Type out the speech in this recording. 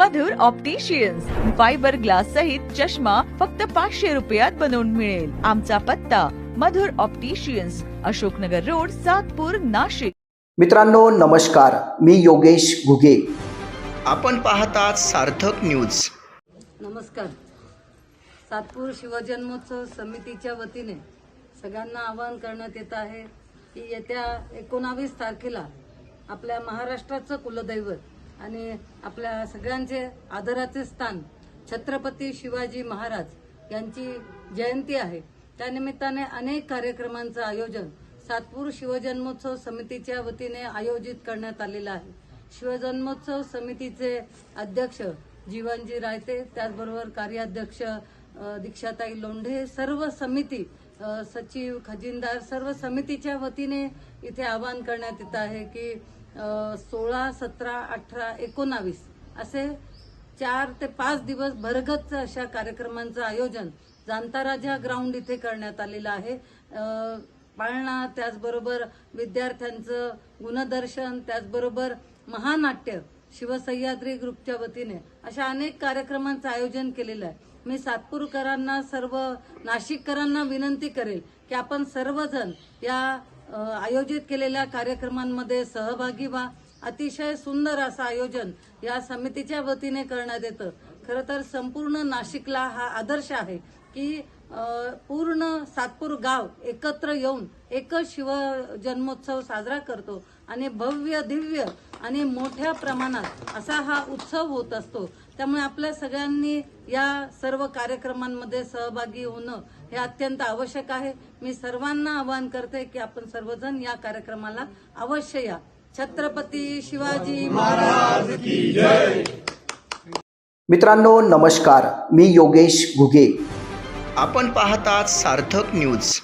मधुर opticians fibre glass सहित चष्मा फक्त पाचशे रुपयात बनवून मिळेल. आमचा पत्ता मधुर ऑप्टिशियन्स अशोकनगर रोड सातपूर नाशिक. मित्रांनो नमस्कार. मी योगेश घुगे. आपण पाहतात सार्थक न्यूज नमस्कार. सातपूर शिवजन्मोत्सव समितीच्या वतीने सगळ्यांना आवाहन करण्यात येत आहे की येत्या एकोणावीस तारखेला आपल्या महाराष्ट्राचं कुलदैवत आणि आपल्या सगळ्यांचे आदराचे स्थान छत्रपती शिवाजी महाराज यांची जयंती आहे. त्यानिमित्ताने अनेक कार्यक्रमांचं आयोजन सातपूर शिवजन्मोत्सव समितीच्या वतीने आयोजित करण्यात आलेलं आहे. शिवजन्मोत्सव समितीचे अध्यक्ष जीवनजी रायते त्याचबरोबर कार्याध्यक्ष दीक्षाताई लोंढे सर्व समिती सचिव खजिनदार सर्व समितीच्या वतीने इथे आवाहन करण्यात येत आहे की सोळा सतरा अठरा एकोणावीस असे चार ते पाच दिवस भरगत अशा कार्यक्रमांचं आयोजन जांताराजा ग्राउंड इथे करण्यात आलेलं आहे. पाळणा त्याचबरोबर विद्यार्थ्यांचं गुणदर्शन त्याचबरोबर महानाट्य शिवसह्याद्री ग्रुपच्या वतीने अशा अनेक कार्यक्रमांचं आयोजन केलेलं आहे. मी सातपूरकरांना सर्व नाशिककरांना विनंती करेल की आपण सर्वजण या आयोजित केलेल्या कार्यक्रमांमध्ये सहभागी व्हा. अतिशय सुंदर असं आयोजन या समितीच्या वतीने करण्यात येतं. खरं तर संपूर्ण नाशिकला हा आदर्श आहे की पूर्ण सातपूर गाव एकत्र येऊन एकच शिव जन्मोत्सव साजरा करतो आणि भव्य दिव्य आणि मोठ्या प्रमाणात असा हा उत्सव होत असतो. त्यामुळे आपल्या सगळ्यांनी या सर्व कार्यक्रमांमध्ये सहभागी होणं हे अत्यंत आवश्यक आहे. मी सर्वांना आवाहन करते की आपण सर्वजण या कार्यक्रमाला अवश्य या. छत्रपती शिवाजी महाराज मित्रांनो नमस्कार. मी योगेश घुगे. आपण पाहतात सार्थक न्यूज.